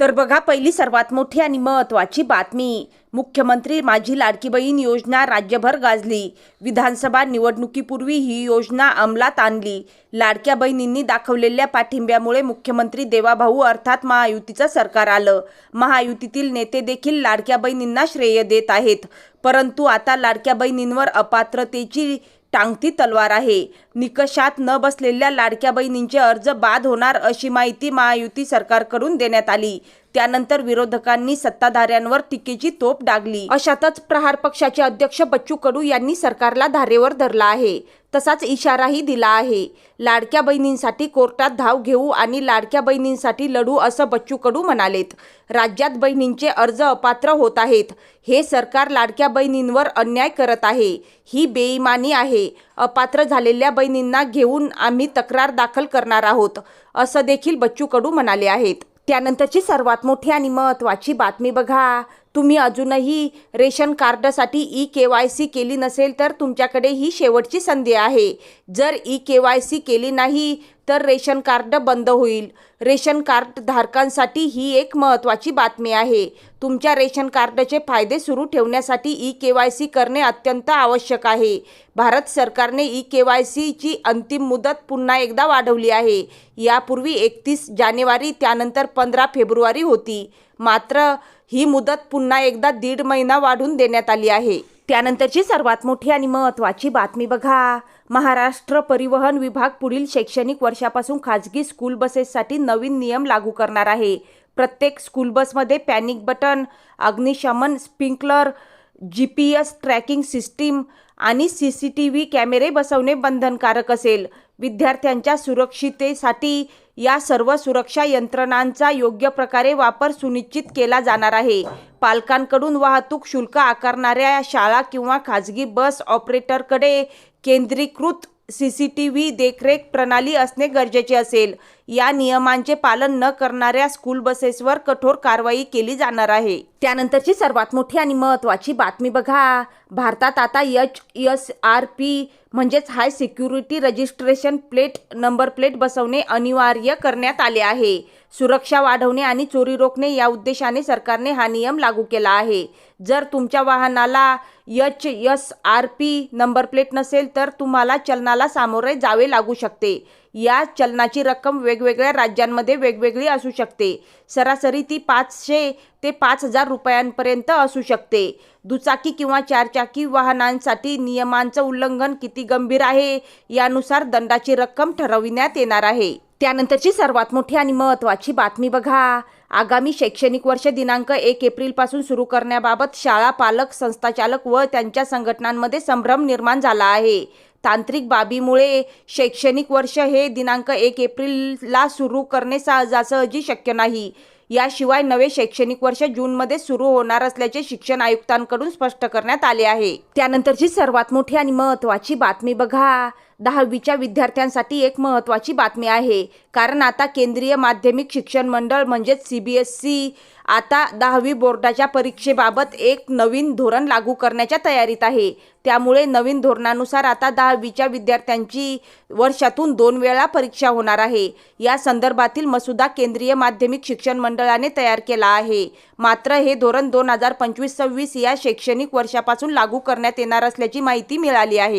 तर बघा पहिली सर्वात मोठी आणि महत्त्वाची बातमी. मुख्यमंत्री माझी लाडकी बहीण योजना राज्यभर गाजली. विधानसभा निवडणुकीपूर्वी ही योजना अंमलात आणली. लाडक्या बहिणींनी दाखवलेल्या पाठिंब्यामुळे मुख्यमंत्री देवाभाऊ अर्थात महायुतीचं सरकार आलं. महायुतीतील नेते देखील लाडक्या बहिणींना श्रेय देत आहेत. परंतु आता लाडक्या बहिणींवर अपात्रतेची टांगती तलवार आहे. निकषात न बसलेल्या लाडक्या बहिणींचे अर्ज बाद होणार अशी माहिती महायुती सरकारकडून देण्यात आली. त्यानंतर विरोधकांनी सत्ताधाऱ्यांवर टीकेची तोप डागली. अशातच प्रहार पक्षाचे अध्यक्ष बच्चू कडू यांनी सरकारला धारेवर धरला आहे. तसाच इशाराही दिला आहे. लाडक्या बहिणींसाठी कोर्टात धाव घेऊ आणि लाडक्या बहिणींसाठी लढू असं बच्चू कडू म्हणालेत. राज्यात बहिणींचे अर्ज अपात्र होत आहेत. हे सरकार लाडक्या बहिणींवर अन्याय करत आहे. ही बेईमानी आहे. अपात्र झालेल्या बहिणींना घेऊन आम्ही तक्रार दाखल करणार आहोत असं देखील बच्चू कडू म्हणाले आहेत. त्यानंतरची सर्वात मोठी आणि महत्त्वाची बातमी बघा. तुम्ही अजूनही रेशन कार्डसाठी ई के वाय सी केली नसेल तर तुमच्याकडे ही शेवटची संधी आहे. जर ई के वाय सी केली नाही तर रेशन कार्ड बंद होईल. रेशन कार्ड धारकांसाठी ही एक महत्त्वाची बातमी आहे. तुमच्या रेशन कार्डचे फायदे सुरू ठेवण्यासाठी ई के वाय सी करणे अत्यंत आवश्यक आहे. भारत सरकारने ई के वाय सीची अंतिम मुदत पुन्हा एकदा वाढवली आहे. यापूर्वी एकतीस जानेवारी त्यानंतर पंधरा फेब्रुवारी होती. मात्र ही मुदत पुन्हा एकदा दीड महिना वाढवून देण्यात आली आहे. त्यानंतरची सर्वात मोठी आणि महत्त्वाची बातमी बघा. महाराष्ट्र परिवहन विभाग पुढील शैक्षणिक वर्षापासून खाजगी स्कूल बसेससाठी नवीन नियम लागू करणार आहे. प्रत्येक स्कूल बसमध्ये पॅनिक बटन अग्निशमन sprinkler G P S tracking system आणि सी सी टी व्ही कॅमेरे बसवणे बंधनकारक असेल. विद्यार्थ्यांच्या सुरक्षितेसाठी या सर्व सुरक्षा यंत्रणांचा योग्य प्रकारे वापर सुनिश्चित केला जाणार आहे. पालकांकडून वाहतूक शुल्क आकारणाऱ्या शाळा किंवा खाजगी बस ऑपरेटरकडे केंद्रीकृत सी सी टी व्ही देखरेख प्रणाली असणे गरजेचे असेल. या नियमांचे पालन न करणाऱ्या स्कूल बसेसवर कठोर कारवाई केली जाणार आहे. त्यानंतरची सर्वात मोठी आणि महत्त्वाची बातमी बघा. भारतात आता एच एस आर पी म्हणजेच high security registration plate number plate बसवणे अनिवार्य करण्यात आले आहे. सुरक्षा वाढवणे आणि चोरी रोखणे या उद्देशाने सरकारने हा नियम लागू केला आहे. जर तुमच्या वाहनाला H S R P number plate नसेल तर तुम्हाला चलनाला सामोरे जावे लागू शकते. या चलनाची रक्कम वेगवेगळ्या राज्यांमध्ये वेगवेगळी असू शकते. सरासरी ती पाचशे ते पाच हजार रुपयांपर्यंत असू शकते. दुचाकी किंवा चारचाकी वाहनांसाठी नियमांचं उल्लंघन किती गंभीर आहे यानुसार दंडाची रक्कम ठरविण्यात येणार आहे. त्यानंतरची सर्वात मोठी आणि महत्त्वाची बातमी बघा. आगामी शैक्षणिक वर्ष दिनांक एक एप्रिलपासून सुरू करण्याबाबत शाळा पालक संस्थाचालक व त्यांच्या संघटनांमध्ये संभ्रम निर्माण झाला आहे. तांत्रिक बाबीमुळे शैक्षणिक वर्ष हे दिनांक एक एप्रिलला सुरू करणे सहजासहजी शक्य नाही. याशिवाय नवे शैक्षणिक वर्ष जूनमध्ये सुरू होणार असल्याचे शिक्षण आयुक्तांकडून स्पष्ट करण्यात आले आहे. त्यानंतरची सर्वात मोठी आणि महत्त्वाची बातमी बघा. दहावीच्या विद्यार्थ्यांसाठी एक महत्त्वाची बातमी आहे. कारण आता केंद्रीय माध्यमिक शिक्षण मंडळ म्हणजेच सी बी एस सी आता दहावी बोर्डाच्या परीक्षेबाबत एक नवीन धोरण लागू करण्याच्या तयारीत आहे. त्यामुळे नवीन धोरणानुसार आता दहावीच्या विद्यार्थ्यांची वर्षातून दोन वेळा परीक्षा होणार आहे. या संदर्भातील मसुदा केंद्रीय माध्यमिक शिक्षण मंडळाने तयार केला आहे. मात्र हे धोरण दोन हजार पंचवीस सव्वीस या शैक्षणिक वर्षापासून लागू करण्यात येणार असल्याची माहिती मिळाली आहे.